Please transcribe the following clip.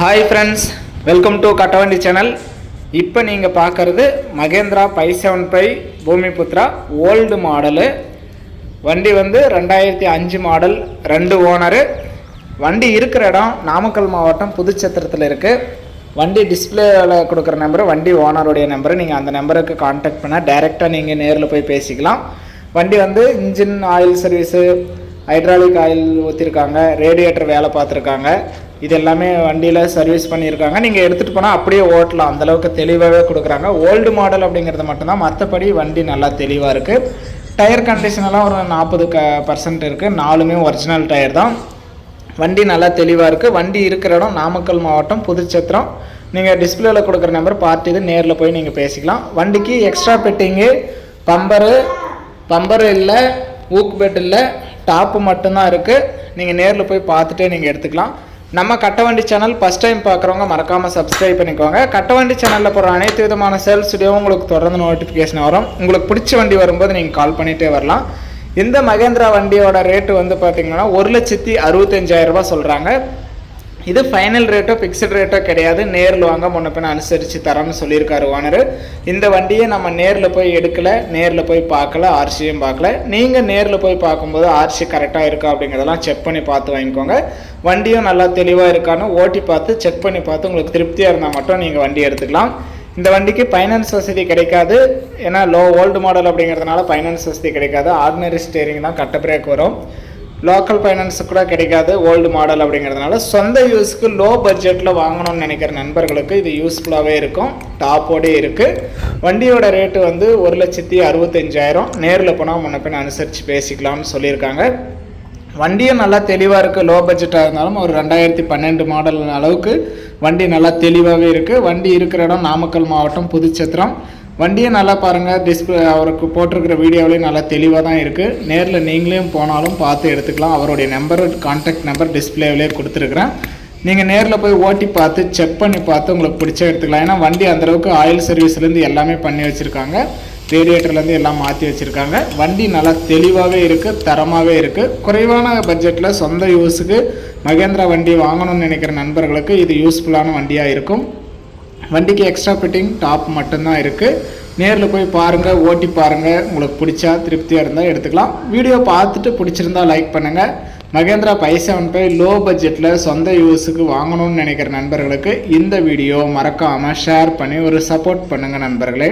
Hi friends welcome to கட்டவண்டி channel இப்போ நீங்கள் பார்க்குறது Mahindra five seven five Bhumiputra old model வண்டி வந்து ரெண்டாயிரத்தி அஞ்சு மாடல் ரெண்டு ஓனரு வண்டி இருக்கிற இடம் நாமக்கல் மாவட்டம் புதுச்சத்திரத்தில் இருக்குது வண்டி டிஸ்பிளேவில் கொடுக்குற நம்பரு வண்டி ஓனருடைய நம்பரு நீங்கள் அந்த நம்பருக்கு காண்டாக்ட் பண்ணால் டைரெக்டாக நீங்கள் நேரில் போய் பேசிக்கலாம். வண்டி வந்து engine oil service hydraulic oil ஊற்றிருக்காங்க radiator வேலை பார்த்துருக்காங்க. இது எல்லாமே வண்டியில் சர்வீஸ் பண்ணியிருக்காங்க. நீங்கள் எடுத்துகிட்டு போனால் அப்படியே ஓட்டலாம். அந்தளவுக்கு தெளிவாகவே கொடுக்குறாங்க. ஓல்டு மாடல் அப்படிங்கிறது மட்டும்தான். மற்றபடி வண்டி நல்லா தெளிவாக இருக்குது டயர் கண்டிஷனெல்லாம் ஒரு நாற்பது க பர்சன்ட் இருக்குது நாலுமே ஒரிஜினல் டயர் தான். வண்டி நல்லா தெளிவாக இருக்குது வண்டி இருக்கிற இடம் நாமக்கல் மாவட்டம் புதுச்சத்திரம். நீங்கள் டிஸ்பிளேல கொடுக்குற நம்பர் பார்த்து இது நேரில் போய் நீங்கள் பேசிக்கலாம். வண்டிக்கு எக்ஸ்ட்ரா பெட்டிங்கு பம்பரு பம்பரு இல்லை ஊக் பெட் இல்லை டாப்பு மட்டும்தான் இருக்குது நீங்கள் நேரில் போய் பார்த்துட்டே நீங்கள் எடுத்துக்கலாம். நம்ம கட்டவண்டி சேனல் ஃபஸ்ட் டைம் பார்க்குறவங்க மறக்காமல் சப்ஸ்கிரைப் பண்ணிக்கோங்க. கட்டவண்டி சேனலில் போகிற அனைத்து விதமான சேல்ஸ் வீடியோவும் உங்களுக்கு தொடர்ந்து நோட்டிஃபிகேஷன் வரும். உங்களுக்கு பிடிச்ச வண்டி வரும்போது நீங்கள் கால் பண்ணிகிட்டே வரலாம். இந்த மகேந்திரா வண்டியோட ரேட்டு வந்து பார்த்திங்கன்னா ஒரு லட்சத்தி அறுபத்தஞ்சாயிரம் சொல்கிறாங்க இது ஃபைனல் ரேட்டோ ஃபிக்ஸட் ரேட்டோ கிடையாது. நேரில் வாங்க முன்ன பின்ன அனுசரித்து தரேன்னு சொல்லியிருக்காரு ஓனர். இந்த வண்டியை நம்ம நேரில் போய் எடுக்கல நேரில் போய் பார்க்கல ஆர்சியும் பார்க்கல. நீங்கள் நேரில் போய் பார்க்கும்போது ஆர்சி கரெக்டாக இருக்கா அப்படிங்கிறதெல்லாம் செக் பண்ணி பார்த்து வாங்கிக்கோங்க. வண்டியும் நல்லா தெளிவாக இருக்கான்னு ஓட்டி பார்த்து செக் பண்ணி பார்த்து உங்களுக்கு திருப்தியாக இருந்தால் மட்டும் நீங்கள் வண்டி எடுத்துக்கலாம். இந்த வண்டிக்கு ஃபைனான்ஸ் வசதி கிடைக்காது. ஏன்னா லோ ஓல்டு மாடல் அப்படிங்கிறதுனால ஃபைனான்ஸ் வசதி கிடைக்காது. ஆர்டினரி ஸ்டேரிங் தான் கட்ட பிரேக் வரும். லோக்கல் ஃபைனான்ஸ் கூட கிடைக்காது ஓல்டு மாடல் அப்படிங்கிறதுனால சொந்த யூஸ்க்கு லோ பட்ஜெட்டில் வாங்கணும்னு நினைக்கிற நண்பர்களுக்கு இது யூஸ்ஃபுல்லாகவே இருக்கும். டாப்போடே இருக்குது வண்டியோட ரேட்டு வந்து ஒரு லட்சத்தி அறுபத்தஞ்சாயிரம். நேரில் போனால் முன்ன அனுசரித்து பேசிக்கலாம்னு சொல்லியிருக்காங்க. வண்டியும் நல்லா தெளிவாக இருக்குது லோ பட்ஜெட்டாக இருந்தாலும் ஒரு ரெண்டாயிரத்தி பன்னெண்டு மாடல் அளவுக்கு வண்டி நல்லா தெளிவாகவே இருக்குது வண்டி இருக்கிற இடம் நாமக்கல் மாவட்டம் புதுச்சத்திரம். வண்டியை நல்லா பாருங்கள் டிஸ்பிளே அவருக்கு போட்டிருக்கிற வீடியோவிலையும் நல்லா தெளிவாக தான் இருக்குது நேரில் நீங்களும் போனாலும் பார்த்து எடுத்துக்கலாம். அவருடைய நம்பர் கான்டாக்ட் நம்பர் டிஸ்பிளேவிலே கொடுத்துருக்குறேன். நீங்கள் நேரில் போய் ஓட்டி பார்த்து செக் பண்ணி பார்த்து உங்களுக்கு பிடிச்ச எடுத்துக்கலாம். ஏன்னா வண்டி அந்தளவுக்கு ஆயில் சர்வீஸ்லேருந்து எல்லாமே பண்ணி வச்சுருக்காங்க. ரேடியேட்டர்லேருந்து எல்லாம் மாற்றி வச்சுருக்காங்க. வண்டி நல்லா தெளிவாகவே இருக்குது தரமாகவே இருக்குது குறைவான பட்ஜெட்டில் சொந்த யூஸுக்கு மகேந்திரா வண்டி வாங்கணும்னு நினைக்கிற நண்பர்களுக்கு இது யூஸ்ஃபுல்லான வண்டியாக இருக்கும். வண்டிக்கு எக்ஸ்ட்ரா ஃபிட்டிங் டாப் மட்டும்தான் இருக்குது நேரில் போய் பாருங்கள் ஓட்டி பாருங்கள் உங்களுக்கு பிடிச்சா திருப்தியாக இருந்தால் எடுத்துக்கலாம். வீடியோ பார்த்துட்டு பிடிச்சிருந்தா லைக் பண்ணுங்கள் Mahindra five seven five low பட்ஜெட்டில் சொந்த யூஸுக்கு வாங்கணும்னு நினைக்கிற நண்பர்களுக்கு இந்த வீடியோ மறக்காமல் ஷேர் பண்ணி ஒரு சப்போர்ட் பண்ணுங்கள் நண்பர்களே.